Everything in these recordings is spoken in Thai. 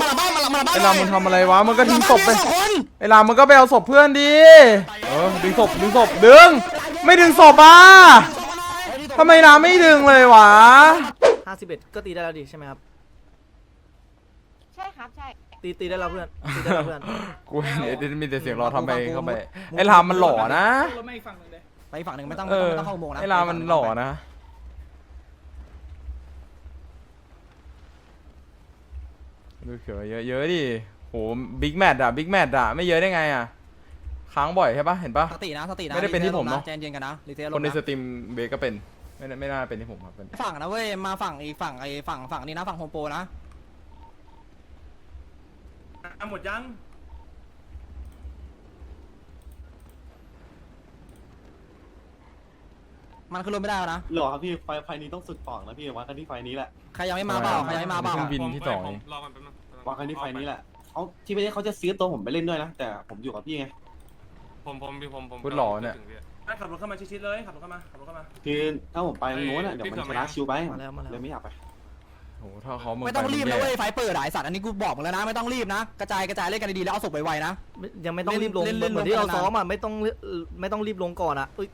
มาละบ้านมาละมาละบ้านไอ้รามมึงทำอะไรวะมึงก็ทิ้งศพไปสองคนไอ้รามมึงก็ไปเอาศพเพื่อนดีเออดึงศพดึงศพดึง ไม่ดึงศพอะทำไมรามไม่ดึงเลยวะห้าสิบเอ็ดก็ตีได้แล้วดิใช่ไหมครับ ใช่ครับ ใช่ตีตีได้แล้วเพื่อน ตีได้แล้วเพื่อน กูเห็นไอ้ดิมีแต่เสียงรอทำไปเข้าไปไอ้รามมันหล่อนะ ไปอีกฝั่งหนึ่งไม่ต้องเอไม่ต้องอไม่ต้องเข้าอุโมงค์นะไอ้รามมันหล่อนะ ดูเขียวเยอะเยอะดิโหบิ๊กแมทอะบิ๊กแมทอะไม่เยอะได้ไงอะค้างบ่อยใช่ปะเห็นปะ สตินะสตินะไม่ได้เป็นที่ผมเนอะ ใจเย็นกันนะรีเซ็ตลคนในงสนะตรีมเบรกก็เป็นไม่น่าไม่น่าเป็นที่ผมครับเป็นฝั่งนะเว้ยมาฝั่งอีกฝั่งไอ้ฝั่งฝั่งนี้นะฝั่งโฮมโปรนะหมดยัง มันขึ้นรถไม่ได้แล้วนะ หรอครับพี่ไฟไฟนี้ต้องสุดป่องนะพี่วัดกันที่ไฟนี้แหละใครยังไม่มาเปล่า ใครยังไม่มาเปล่าเครื่องบินที่สองเองรอมันแป๊บนึงวัดกันที่ไฟนี้แหละเขาที่ไม่ได้เขาจะซื้อตัวผมไปเล่นด้วยนะแต่ผมอยู่กับพี่ไงผมผมพี่ผมผมพูดหล่อเนี่ยขับรถเข้ามาชิดๆเลยขับรถเข้ามาขับรถเข้ามาคือถ้าผมไปโน้นอะเดี๋ยวมันชนะชิวไปมาแล้วมาแล้ว เลยไม่อยากไปโหถ้าเขามึงไม่ต้องรีบปนะมึเว้ยแย่ไฟเปิดอะไอ้สัตว์ อันนี้กูบอกมึงแล้วนะ ไม่ต้องรีบนะ กระจายกระจายเล่นกันดีๆ แล้วเอาศพไวๆนะไม่ยังไม่ต้องรีบลงเล่นเล่นเหมือนที่ลงเราไปนานซ้อมอะไม่ต้องเอ่อไม่ต้องรีบลงก่อนอะเอ้ย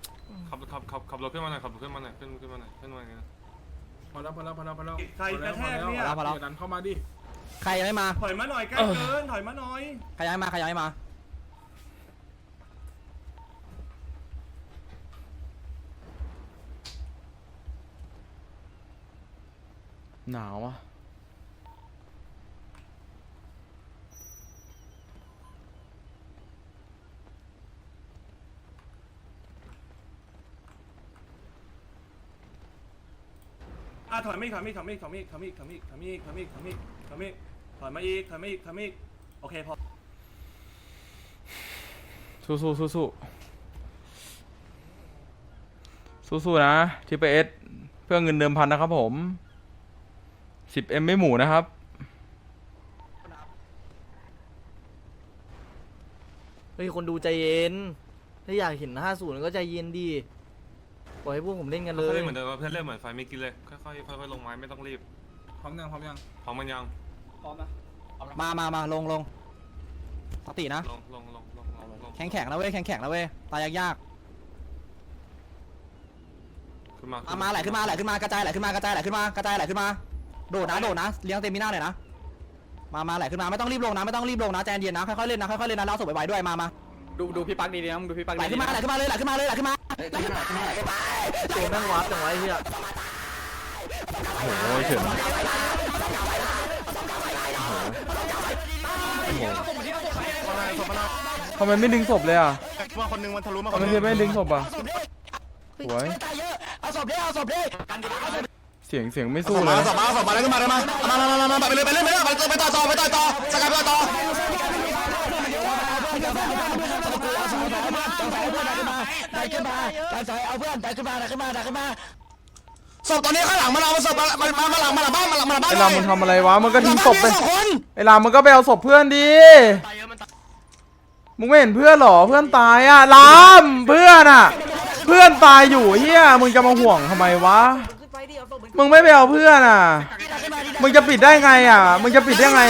ขับขับขับขับรถขึ้นมาหน่อยขับรถขึ้นมาหน่อยขึ้นขึ้นมาหน่อยขึ้นมาหน่อยพอแล้วพอแล้วพอแล้วพอแล้วใครกระแทกเนี่ย พอแล้วดันเข้ามาดิใครยังไม่มา ถอยมาหน่อยใกล้เกินถอยมาหน่อย ใครยังไม่มาใครยังไม่มา หนาวอะ ถอยมาอีกถอยมาอีกถอยมาอีกถอยมาอีกถอยมาอีกถอยมาอีกถอยมาอีกถอยมาอีกถอยมาอีกถอยมาอีกถอยมาอีกถอยมาอีกถอยมาอีกโอเคพอสู้สู้สู้สู้สู้สู้นะทีปเอสเพื่อเงินเดิมพันนะครับผมสิบเอ็มไม่หมูนะครับเฮ้ยคนดูใจเย็น ถ้าอยากเห็นห้าศูนย์ก็ใจเย็นดี ปล่อยให้พวกผมเล่นกันเลเพื่ยอนเหมือนเดิมเพื่อนเล่นเหมือนไฟไม่กินเลยค่อยๆค่อยๆลงไม้ไม่ต้องรีบพร้อมยังพร้อมยังพร้อมมันยังมามามาลงลงสตินะลงลงลงลงลงลงแข็งแข็งนะเว้ยแข็งแข็งนะเว้ยตายยากขึ้นมาๆมามาไหลขึ้นมาไหลขึ้นมากระจายไหลขึ้นมากระจายไหลขึ้นมากระจายไหลขึ้นมา โดดนะโดดนะเลี้ยงเต็มมีหน้าเลยนะมามาไหลขึ้นมาไม่ต้องรีบลงนะไม่ต้องรีบลงนะใจเย็นนะค่อยๆเล่นนะค่อยๆเล่นนะแล้วเอาศพไวๆด้วยมามา ดูดูพี่ปักดีๆนะดูพี่ปักไหลขึ้นมาไหลขึ้นมาเลยไหลขึ้นมาเลยไหลขึ้นมาตัวแม่งวาร์ปอย่างไว้เฮียโอ้โหเฉินโอ้โหโอ้โหทำไมไม่ดึงศพเลยอะมาคนนึงมันทะลุมาทำไมเธอไม่ดึงศพอะสวยตายเยอะเอาศพดิเอาศพดิเสียงเสียงไม่สู้เลยสมาสมาแล้วขึ้นมาเลยมามามามามาไปเลยไปเลยไปเลยไปต่อต่อไปต่อต่อสกัดไปต่อ ได้ขึ้นมาได้ใส่เอาเพื่อนได้ขึ้นมาได้ขึ้นมาได้ขึ้นมาศพตอนนี้ข้างหลังมาเรามาศพมามามาหลังมาหลังบ้านมาหลังมาหลังบ้านไอ้รามมึงทำอะไรวะมึงก็ทิ้งศพไปไอ้รามมึงก็ไปเอาศพเพื่อนดีมึงไม่เห็นเพื่อนเหรอเพื่อนตายอะรามเพื่อนอะ เพื่อนตายอยู่เฮียมึงจะมาห่วงทำไมวะมึงไม่ไปเอาเพื่อนอะ มึงจะปิดได้ไงอะ มึงจะปิดได้ไง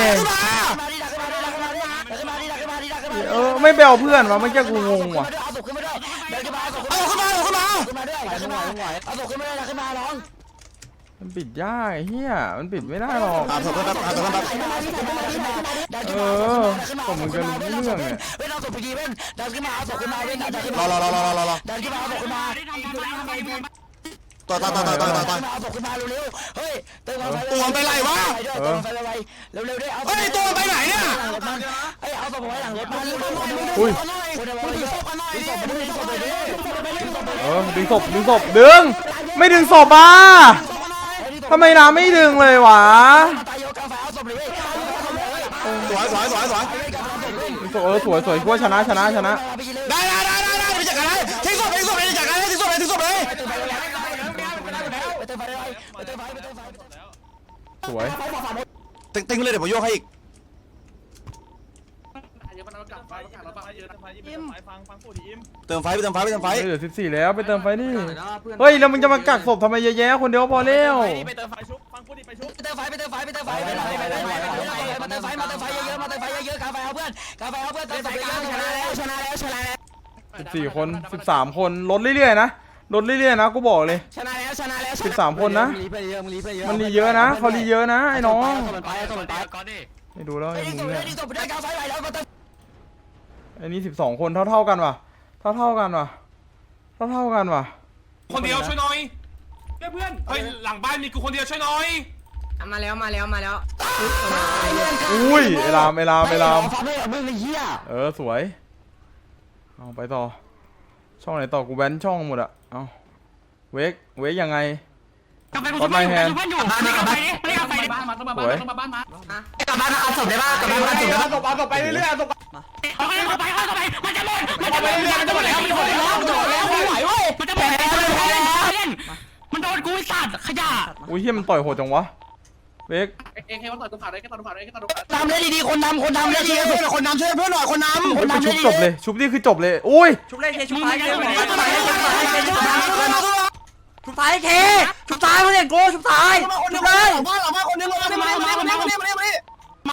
ไม่ไปเอาเพื่อนวะไม่แค่กูงงว่ะเอาศพขึ้นมาด้วยเดินขึ้นมาเอาศพเอาขึ้นมาเอาขึ้นมาขึ้นมาด้วยขึ้นมาเอาศพขึ้นมาด้วยขึ้นมาน้องมันปิดยากเฮียมันปิดไม่ได้หรอกอาศพขึ้นมาอ่าศพขึ้นมาเออผมมึงจะรู้เรื่องเนี่ยเว้นเอาศพไปดีเว้นเดินขึ้นมาเอาศพขึ้นมาเว้นเดินขึ้นมาอรอรอรอรอรอเดินขึ้นมาเอาศพขึ้นมาต่อต่อต่อต่อต่อต่อเอาศพขึ้นมาเร็วๆเฮ้ยเติมความไฟตัวไปไหนวะเติมความไฟไวเร็วๆด้เอาเฮ้ยตัวไปไหนเนี่ย เฮ้ยเอาศพไว้หลังรถมันอุ้ยคนเดียวศพหน่อยศพมันดึงศพเลยดิเออดึงศพดึงศพดึง ไม่ดึงศพอะทำไมน้าไม่ดึงเลยวะตายโยกาแฟเอาศพเลยเว้ยสวยสวยสวยสวยดึงศพเออสวยสวยกูว่าชนะชนะชนะได้ได้ได้ได้ได้ไปจัดการเลยทิ้งศพทิ้งศพเลยจัดการเลยทิ้งศพเลยทิ้งศพเลยไปเติมไฟเลยไปเติมไฟ ไปเติมไฟสวยติ้งติ้งเลยเดี๋ยวผมโยกให้อีกเติมไฟไปเติมไฟไปเติมไฟเฮ้ยเหลือสิบสี่แล้วไปเติมไฟนี่เฮ้ยแล้วมึงจะมากักศพทำไมเยอะแยะคนเดียวพอแล้วไปเติมไฟชุบฟังเติมไฟไปเติมไฟไปเติมไฟไปเติมไฟไปเติมไฟมาเติมไฟมาเติมไฟเยอะๆมาเติมไฟเยอะๆกาไฟเอาเพื่อนกาไฟเอาเพื่อนเติมไฟกันชนะแล้วชนะแล้วชนะแล้วสิบสี่คนสิบสามคนลดเรื่อยๆนะลดเรื่อยๆนะกูบอกเลยชนะแล้วชนะแล้วสิบสามคนนะรีไปเยอะมึงรีไปเยอะมันรีเยอะนะเขารีเยอะนะไอ้น้องมันไปมันไปไม่ดูแล้วไอ้ไอ้นี่มึส่งงเนี่ย อ้นี่สิบสองคนเท่าๆกันว่ะ เท่าๆกันว่ะเท่าๆกันว่ะ คนเดียวช่วยหน่อยเพื่อนเฮ้ยหลังบ้านมีกูคนเดียวช่วยหน่อยมาแล้วมาแล้วมาแล้ว อุ้ยไอ้รามไอ้รามไอ้รามฟังไม่มึงไอ้เหี้ยเออสวย เอาไปต่อ ช่องไหนต่อกูแว้นช่องหมดอะเอาเวกเวกยังไงกดไมแฮนบ้านนี่กลับบ้านบ้านมาต้องมาบ้านมาต้องมาบ้านมา กลับบ้านเอาศพได้ป่ะกลับบ้านเอาศพได้ป่ะตบเอาตบไปเรื่อยๆตบ เฮียมันต่อยโหดจังวะเล็กเองแค่ว่าต่อยตรงขาได้แค่ต่อยตรงขาได้แค่ต่อยตรงขาดำเลยดีๆ คนดำคนดำเลยดีๆคนดำช่วยเพื่อนหน่อย คนดำคเนดำชุบดจบเลย ชุบนี่คือจบเลยอุ้ยชุบเล่นเคชุบท้ายเคชุบท้ายเคชุบท้ายเพื่อนกูชุบท้ายชุบเลย หลับ้านหลับ้านคนนึงลงมาได้ไหมลงมาได้ไหมลงมาได้ไหม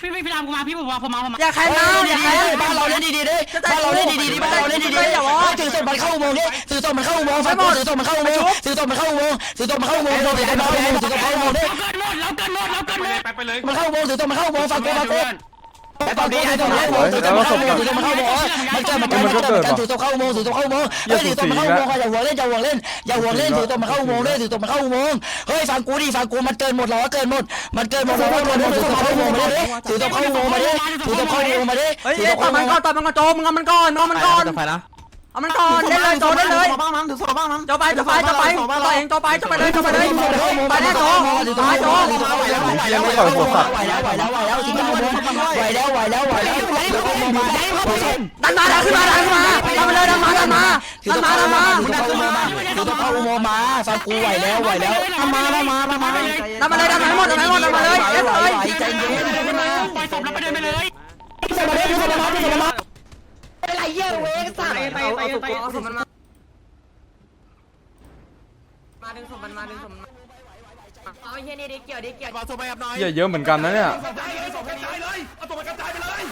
พี่พี่พี่ดำกูมาพี่ผมมาผมมาผมมาอย่าแข่งนะอย่าแข่งบ้านเราเล่นดีๆดิบ้านเราเล่นดีๆดิบ้านเราเล่นดีๆอย่าว่าถือศพมันเข้าอุโมงค์ดิถือศพมันเข้าอุโมงค์ฟังกูถือศพมันเข้าอุโมงค์ถือศพมันเข้าอุโมงค์ถือศพมันเข้าอุโมงค์โดนไปไอ้น้องถือศพเข้าอุโมงค์ดิเราเกินหมดเราเกินหมดเราเกินหมดไปไปเลยมันเข้าอุโมงค์ถือศพมันเข้าอุโมงค์ฟังกูฟังกู ไอ้ตอนนี้ไอ้ตอนนี้ถือศพมันเข้าอุโมงค์ถือศพมันเข้าอุโมงค์มันเกิดมันเกิดมันเกิดมันถือศพเข้าอุโมงค์ถือศพเข้าอุโมงค์เฮ้ยถือศพมันเข้าอุโมงค์อย่าหัวเล่นอย่าหัวเล่นอย่าหัวเล่นถือศพมันเข้าอุโมงค์เลยถือศพมันเข้าอุโมงค์เฮ้ยฟังกูดิฟังกูมันเกินหมดหรอเกินหมดมันเกินหมดมันเกินหมดถือศพเข้าอุโมงค์มาดิถือศพเข้าอุโมงค์มาดิถือศพเข้าอุโมงค์มาดิเฮ้ยถือศพต่อเข้าอุโมมันงค์ก่อนต่อมันก่อนโจมึงเอามันก่อนเอามันก่อนไฟนะ เอามันก่อนเล่นเลยโจเล่นเลยบ้างน้ำถือศพบ้างน้ำโจไปโจไปโจไปต่อเองโจไปโจไปเลยโจไปเลยไปแน่โจไปโจเฮียไม่ต่อยโหดสัตว์ไหวแล้วไหวแล้วไหวแล้วทิ้งไหวแล้วไหวแล้วไหวแล้วไหวแล้วมาดันมาดันขึ้นมาดันขึ้นมาดันมาเลยดันมาดันมาถือดันต้องมาเข้าดันอุโมมางค์มาถือต้องเข้าอุโมงค์มาถือต้องเข้าอุโมงค์มาฟังกูไหวแล้วไหวแล้วทำมาทำมาทำมาดันมาเลยดันมาให้หมดดันมาให้หมดดันมาเลยเล่นเลยใจเย็นปล่อยศพแล้วไปเดินไปเลยถือศพมาถือศพมาถือศพมาอะไร เยี่ยเวกสัตว์เอาเอาศพเอาศพมันมา มาดึงศพมันมาดึงศพมันมาเอาเฮียนี่ดิเกี่ยวดิเกี่ยวมาโซไปกับหน่อยเฮียเยอะเหมือนกันนะเนี่ยศพได้เลยศพกระจายเลยเอาตัวมันกระจายไปเลย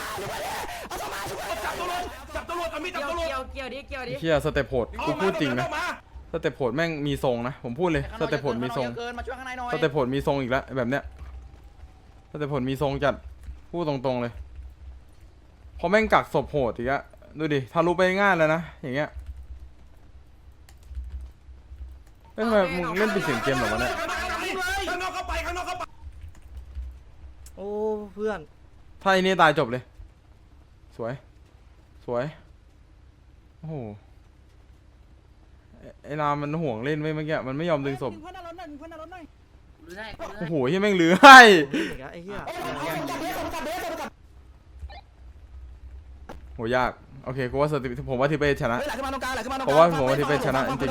จับตำรวจจับตำรวจเอามีดจับเกี่ยวตำรวจเกี่ยวเกี่ยวดิเกี่ยวดิเฮียสเต็ปโหดกูพูดจริงนะสเต็ปโหดแม่งมีทรงนะผมพูดเลยสเต็ปโหดมีทรงเกินมาช่วยข้างในหน่อยสเต็ปโหดมีทรงอีกแล้วแบบเนี้ยสเต็ปโหดมีทรงจัดพูดตรงๆเลยเพราะแม่งกักศพโหดอีกอะ ดูดิทะลุไปง่ายแล้วนะ อย่างเงี้ยเอ้ยทำไมมึงเล่นปิดเสียงเกมเหรอวะเนี่ยข้างนอกเข้าไปข้างนอกเข้าไปโอ้เพื่อนถ้าไอ้นี่ตายจบเลย สวย สวย โอ้โหไอ้ไอ้รามมันห่วงเล่นไว้เมื่อกี้มันไม่ยอมดึงศพ โอ้โหที่แม่งลือให้อีกแล้วไอ้เหี้ย โหยาก โอเคกูว่าสติผมว่าทิเป้ชนะ เฮ้ยไหลขึ้นมาตรงกลางไหลขึ้นมาตรงกเพลางราะว่าผมว่าทิเป้ชนะจริง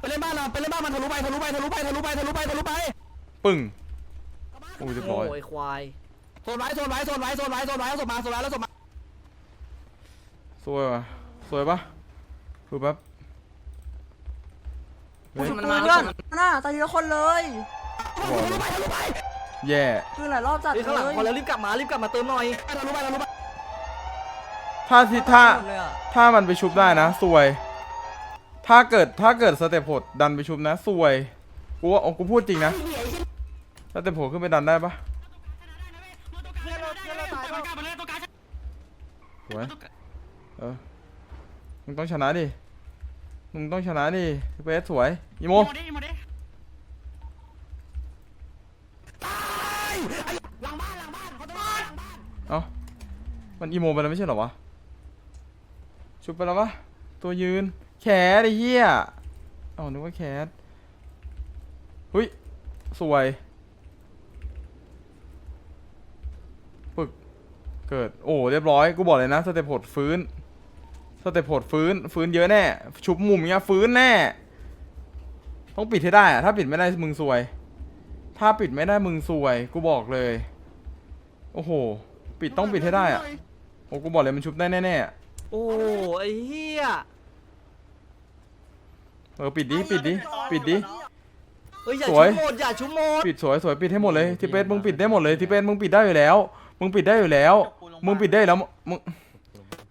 ไปเล่นบ้านเราไปเล่นบ้านมันทะลุไปทะลุไปทะลุไปทะลุไปทะลุไปทะลุไปๆปึ้งโอ้ยเรียบร้อยโอ้ยควายโซนไว้โซนไว้โซนไว้โซนไว้โซนไว้เอาศพมาโซนไว้แล้วศพมาสวยว่ะสวยปะคือแป๊บเฮ้ยมันปืมานเพื่อนน่าตายทีละคนเลยบอกเลยแย่ปืนหลายรอบจัดเฮ้ยเลข้างหลังยพอแล้วรีบกลับมารีบกลับมาเติมหน่อยทะลุไปทะลุไป ถ้าที่ถ้าหมดเลยอะถ้ามันไปชุบได้นะสวย ถ้าเกิดถ้าเกิดสเตปโหดดันไปชุบนะสวยกูว่ากูพูดจริงนะสเตปโหดขึ้นไปดันได้ปะสวยเออมึงต้องชนะดิมึงต้องชนะดิเบสสวยอีโม เอ้ามันอีโมไปแล้วไม่ใช่เหรอวะ ชุบไปแล้ววะตัวยืน แขนไอ้เหี้ยอ้านึกว่าแขนหุยสวยปึกเกิด โอ้ เรียบร้อย กูบอกเลยนะ สเตปโหดฟื้น สเตปโหดฟื้น ฟื้นเยอะแน่ ชุบมุมเงี้ย ฟื้นแน่ ต้องปิดให้ได้อะถ้าปิดไม่ได้มึงซวย ถ้าปิดไม่ได้มึงซวย กูบอกเลย โอ้โห ปิดต้องปิดให้ได้อะโอ้ กูบอกเลยมันชุบได้แน่ๆ โอ้ไอ้เหี้ยเออปิดดิปิดดิปิดดิ เฮ้ยอย่าสชุวยบหมดอย่าชุบหมดปิดสวยสวยปิดให้หมดเลยทิเบตมึงปิดได้หมดเลยทิเบตมึงปิดได้อยู่แล้ว มึงปิดได้อยู่แล้ว มึงปิดได้แล้วมึง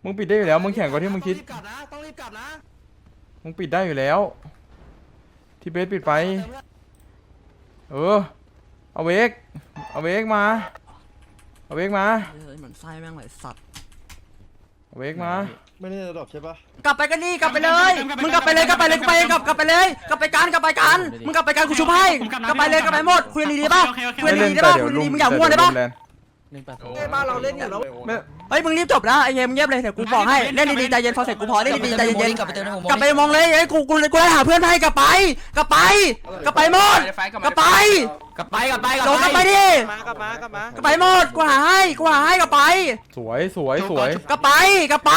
มึงปิดได้อยู่แล้วมึงแข่งกว่าที่มึงคิด ต้องรีบกลับนะต้องรีบกลับนะมึงปิดได้อยู่แล้วทิเบตปิดไป เออเอาเวกเอาเวกมาเอาเวกมา เฮ้ยเหมือนไส้แม่งไหลสัตว์ เอาเวกมาไม่ได้ดอกใช่ปะกลับไปกันนี่กลับไปเลย มึงกลับไปเลยกลับไปเลยกลับไปกลับกลับไปเลย กลับไปกันกลับไปกันมึงกลับไปกันกูชุบให้กลับไปเลยกลับไปหมดคุยกันดีๆป่ะคุยไม่กันเล่นดีๆแต่ป่ะเดี๋ยวคุยลุดีงๆมึงอย่ามั่วได้ป่ะแลนด์เอ้ยบ้านเราเล่นอยู่แล้วไม่ เฮ้ยมึงรีบจบนะไอ้เกมเงียบเลยเดี๋ยวกูบอกให้เล่นดีๆใจเย็นพอเสร็จกูพอเล่นดีๆใจเย็นกลับไปเติมในหัวๆกลับไปมองเลยไอ้กูกูกูได้หาเพื่อนให้กลับไปกลับไปกลับไปหมดกลับไปกลับไปกลับไปโดนกลับไปดิกลับมากลับมากลับไปหมดกูหาให้กูหาให้กลับไป สวยสวยสวยกลับไปกลับไป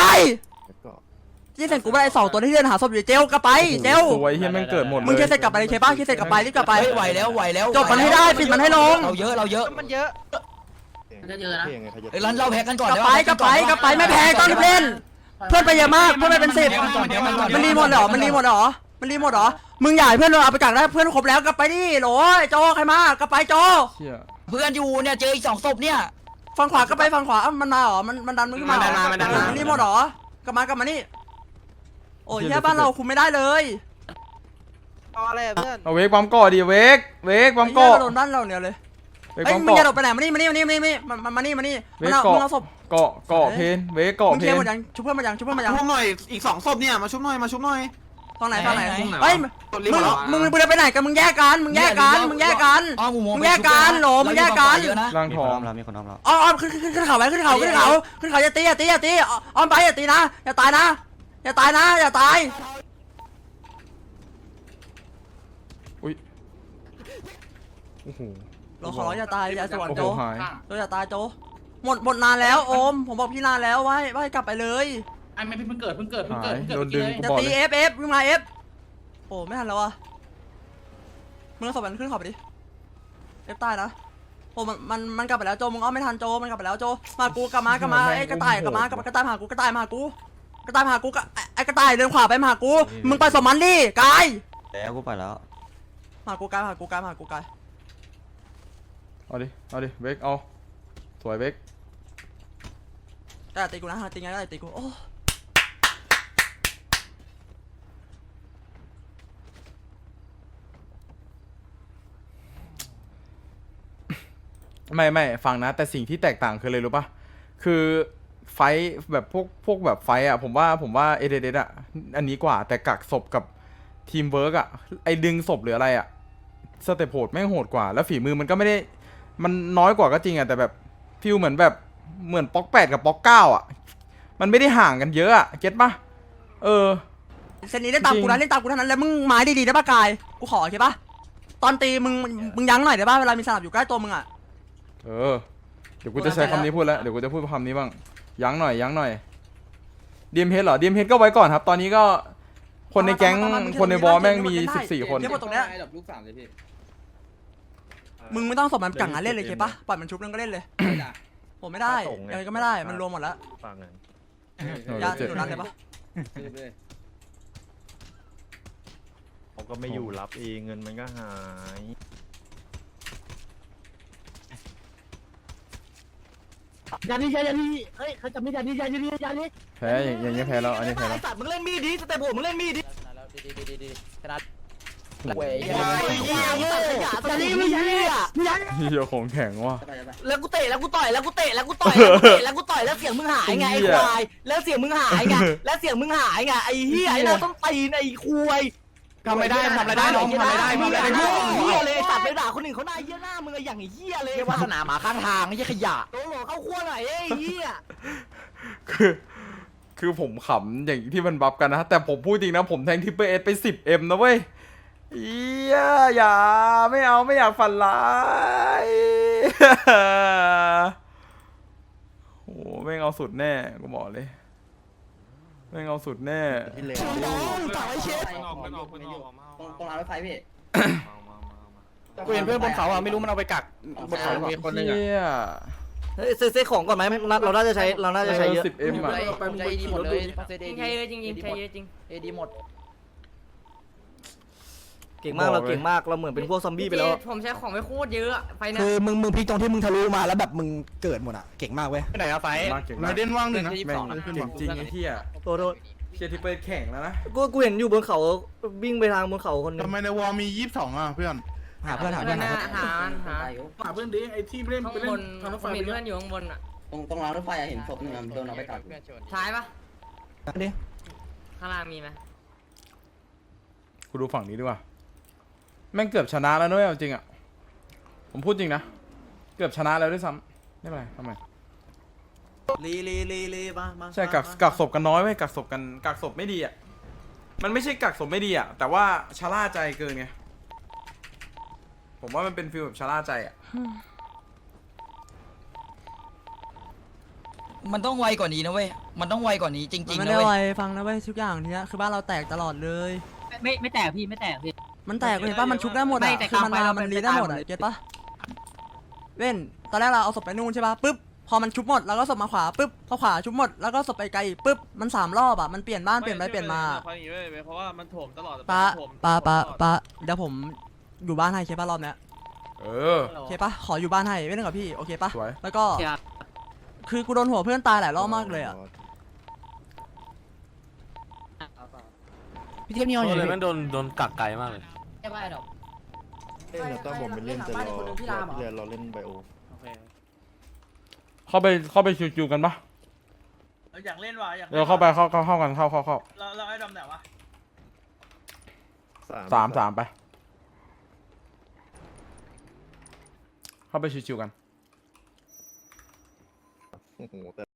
ที่เสร็จกูไม่ได้สองตัวที่เดินหาศพอยู่เจลกลับไปเจลสวยเฮียแม่งเกิดหมดเลยมึงเคสเสร็จกลับไปเลยเคป้าเคสเสร็จกลับไปรีบกลับไปไหวแล้วไหวแล้วจบมันให้ได้ปิดมันให้ลงเราเยอะเราเยอะมันเยอะ จะเยอะนะเอ้ยรันเราแพ้กันก่อนกลับไปกลับไปกลับไปไม่แพ้ต้องรีบเล่น เพื่อนไปเยอะมากเพื่อนไปเป็นสิบมันรีหมดเหรอมันรีหมดเหรอมันรีหมดเหรอมึงใหญ่เพื่อนเราเอาไปกักได้เพื่อนครบแล้วกลับไปดิโหลยโจใครมากลับไปโจเชี่ยเพื่อนอยู่เนี่ยเจออีกสองศพเนี่ยฝั่งขวากลับไปฝั่งขวาอ้าวมันมาเหรอมันมันดันมึงขึ้นมาเหรอมันรีหมดเหรอกลับมากลับมานี่โอ้ยแค่บ้านเราคุมไม่ได้เลยเอาอะไรอะเพื่อนเอาเวกปั๊มก่อดิเวกเวกปั๊มไอ้ก่เหี้อยโดนด้านเราเนี่ยเลย เวกไอ้ยปั๊มมึงก่อจะโดดไปไหนมานี่มานี่มานี่มานี่มามามานี่มานี่เวมันกเอาเกาะมึงเอาศพเกาะเกาะเพนเวกเกาะมึงเพเคลียร์นหมดยังชุบเพื่อนมายังชุบเพื่อนมายังชุบหน่อยอีกสองศพเนี่ยมาชุบหน่อยมาชุบหน่อยฝั่งไหนฝั่งไหนไหนไหนเฮ้ยมึงมึงมึงจะไปไหนกันมึงแยกกันมึงแยกกันมึงแยกกันอ้อมอุโมงค์มึงแยกกันโหลมึงแยกกันเยอะนะร่างทองอ้อมอ้อมขึ้นขึ้นขึ้นเขาไว้ขึ้นเขาขึ้นเขาขึ้นเขาอย่าตีอย่าตีอย่าตีอ้ออ้อมไปอย่าตีนะอย่าตายนะอย่าตายนะอย่าตายอุ้ยโอ้โห เราขอร้องอย่าตายอย่าสวรรโอ้ค์โหโจหาย โจอย่าตายโจหมดหมดนานแล้วโอม ผมบอกพี่นานแล้วว่าให้ว่าให้กลับไปเลยไอ้ไม่เพิ่งเกิดเพิ่งเกิดเพิ่งหาเกิดยเพิ่งเกิดโดนเมื่อดึกี้งเลยกูจะบอกตีเลย เอฟเอฟวิ่งมาเอฟโอ้ไม่ทันแล้ววะมึงเอาศพมันขึ้นเขาไปดิเอฟใต้นะโอ้มันมันมันกลับไปแล้วโจมึงอ้อมไม่ทันโจมันกลับไปแล้วโจมากูกลับมากลับมาไอ้กระต่ายกลับมากลับมากระต่ายมาหากูกระต่ายมาหากูกระต่ายมาหากูกระไอ้ไอ้กระต่ายเดินขวาไปมาหากูมึงไปสมมันดิกายแล้วกูไปแล้ว มาหากูกายมาหากูกายมาหากูกาย เอาดิ เอาดิเวกเอา สวยเวกกายอย่าตีกูนะหาตีไงก็อย่าตีกู โอ้ไม่ไม่ฟังนะ แต่สิ่งที่แตกต่างคืออะไรรู้ปะคือไฟท์แบบพวกพวกแบบไฟท์อะผมว่าผมว่าเอเดเดอะอันนี้กว่าแต่กักศพกับทีมเวิร์กอะไอดึงศพหรืออะไรอะสเตปโหดแม่งโหดกว่า แล้วฝีมือมันก็ไม่ได้ มันน้อยกว่าก็จริงอะแต่แบบฟิลเหมือนแบบเหมือนป๊อกแปดกับป๊อกเก้าอะมันไม่ได้ห่างกันเยอะอะเก็ตปะเออ เซนนี้เล่นตามกูนะเล่นตามกูเท่านั้นแล้วมึงไม้ดีๆได้ปะกาย กูขอโอเคปะตอนตีมึงมึงยั้งหน่อยได้ปะเวลามีสนับอยู่ใกล้ตัวมึงอะเออ เดี๋ยวกูจะใช้คำนี้พูดแล้ว เดี๋ยวกูจะพูดคำนี้บ้าง ยั้งหน่อย ยั้งหน่อยดีมเฮดเหรอดีมเฮดก็ไว้ก่อนครับ ตอนนี้ก็คนในแก๊งคนในบอลแม่งมี 14 คนเทียบกับตรงเนี้ยลูกสามเลยพี่ มึงไม่ต้องสอบมันกังงานเล่นเลยเคปะปล่อยมันชุบเรื่องก็เล่นเลย ผมไม่ได้ยังไงก็ไม่ได้ มันรวมหมดแล้วเอออย่าเจ็ดหนูนั้นเลยปะเขาก็ไม่อยู่รับเองเงินมันก็หาย ยานี่ยานี่เฮ้ยเขาจะไม่ยานี่ยานี่ยานี่แพ้อย่างอย่างเงี้ยแพ้แล้วอันนี้แพ้แล้ว สัตว์มึงเล่นมีดดิสเตปผมมึงเล่นมีดดิ เว้ยยานี่ไม่ใช่อะเฮียของแข็งว่ะ แล้วกูเตะแล้วกูต่อยแล้วกูเตะแล้วกูต่อยแล้วกูเตะแล้วกูต่อยแล้วเสียงมึงหายไงไอ้ควายแล้วเสียงมึงหายไงแล้วเสียงมึงหายไงไอ้เหี้ยไอ้เราต้องตีนไอ้ควายทำไม่ได้ทำอะไรได้น้องทำอะไรได้มึทำงอะไรไอ้ได้เหี้ยเลยสัตว์ไปด่าคนอื่นเขาหน้าเหี้ยหน้ามึงไอ้อย่างไอ้เหี้ยเลยวาสนาหมาข้างทางไม่ใช่ขยะโตโหลเข้าขั้วหน่อยไอ้เหี้ยคือคือผมขำอย่างที่มันบัฟกันนะ แต่ผมพูดจริงนะ ผมแทงทิปเปอร์เอสไป 10M นะเว้ย เอียอย่าไม่เอาไม่อยากฝันร้ายโอ้แม่งเอาสุดแน่กูบอกเลยแม่งเอาสุดแน่ ที่เลวตรงรางรถไฟพี่กูเห็นเพื่อนบนเขาอะไม่รู้มันเอาไปกักบนเขามีคนนึงอะเฮียเฮ้ยซื้อซื้อของก่อนไหมเราน่าจะใช้เราน่าจะใช้เยอะสิบเอ็มอะใจดีหมดเลยใช้เยอะจริงๆใช้เยอะจริงเอดีหมด เก่งมากเราเก่งมากเราเหมือนเป็นพวกซอมบี้ไปแล้ว ผมใช้ของไปโคตรเยอะไฟนะคือมึงมึงพลิกตรงที่มึงทะลุมาแล้วแบบมึงเกิดหมดอะเก่งมากเว้ยไปไหนอะไฟมาเก่งไรมากเด่นว่างหนึ่งนะแม่งเก่งจริงไอ้เหี้ยโทษโทษเชียร์ที่เปิดแข่งแล้วนะกูกูเห็นอยู่บนเขาวิ่งไปทางบนเขาคนหนึงทำไมในวอลมียี่สิบสองอะเพื่อนหาเพื่อนหาเพื่เพื่ออนนนะหาหาหาหาเพื่อนดิไอ้ที่เล่นข้างไปเล่บนนทางรถไฟผมไปเห็นเพื่เพื่ออนนอยู่ข้างบนอะตรงตรงรางรถไฟอะเห็นศพหนึ่งอะโดนเอาไปกัดท้ายปะดิข้างล่างมีไหมกูดูฝั่งนี้ดีกว่า แม่งเกือบชนะแล้วด้วยเอาจริงอะ ผมพูดจริงนะ เกือบชนะแล้วด้วยซ้ำไม่เป็นไรทำไมลีลีลีลีมามาใช่กักกักศพกันน้อยไว้ยกักศพกันกักศพไม่ดีอะ มันไม่ใช่กักศพไม่ดีอะ แต่ว่าชะล่าใจเกินไง ผมว่ามันเป็นฟีลแบบชะล่าใจอะ มันต้องไวกว่านี้นะเว้ย มันต้องไวกว่านี้จมัรินงๆไม่นะได้เว้ไวยฟังนะเว้ยทุกอย่างทีเนี้ยคือบ้านเราแตกตลอดเลย ไม่ไม่แตกพี่ไม่แตกพี่ มันแตกเห็นปะมันชุบได้หมดไม่อะแต่คือมันกลางไฟมาเรามันเป็นรีได้หมดไปอะตาม เก็ตปะเว้นตอนแรกเราเอาศพไปนู่นใช่ปะปุ๊บพอมันชุบหมดแล้วก็ศพมาขวาปุ๊บพอขวาชุบหมดแล้วก็ศพไปไกลอีกปุ๊บมันสามรอบอะมันเปลี่ยนบ้านเปลี่ยนไปเปลี่ยนมาเพราะว่ามันโถมตลอดปะปะปะปะเดี๋ยวผมอยู่บ้านให้เคปะรอบเนี้ยเออ โอเคปะขออยู่บ้านให้ไม่ต้องกับพี่โอเคปะสวย แล้วก็คือกูโดนหัวเพื่อนตายหลายรอบมากเลยอะ พี่เทียบนี่เอาอยู่เลยดิมันโดนโดนกักไกลมากเลยใช่ป่ะดอก เล่นแล้วก็ผมไปเล่นแต่รอเรียนรอเล่นไบโอเข้าไปเข้าไปชิวๆกันปะอยากเล่นว่ะอยากเดี๋ยวเข้าไปเข้าเข้าเข้ากันเข้าเข้าเข้าเราเราไอ้ดำไหนวะสามสามไป เข้าไปชิวๆกัน โอ้โหแต่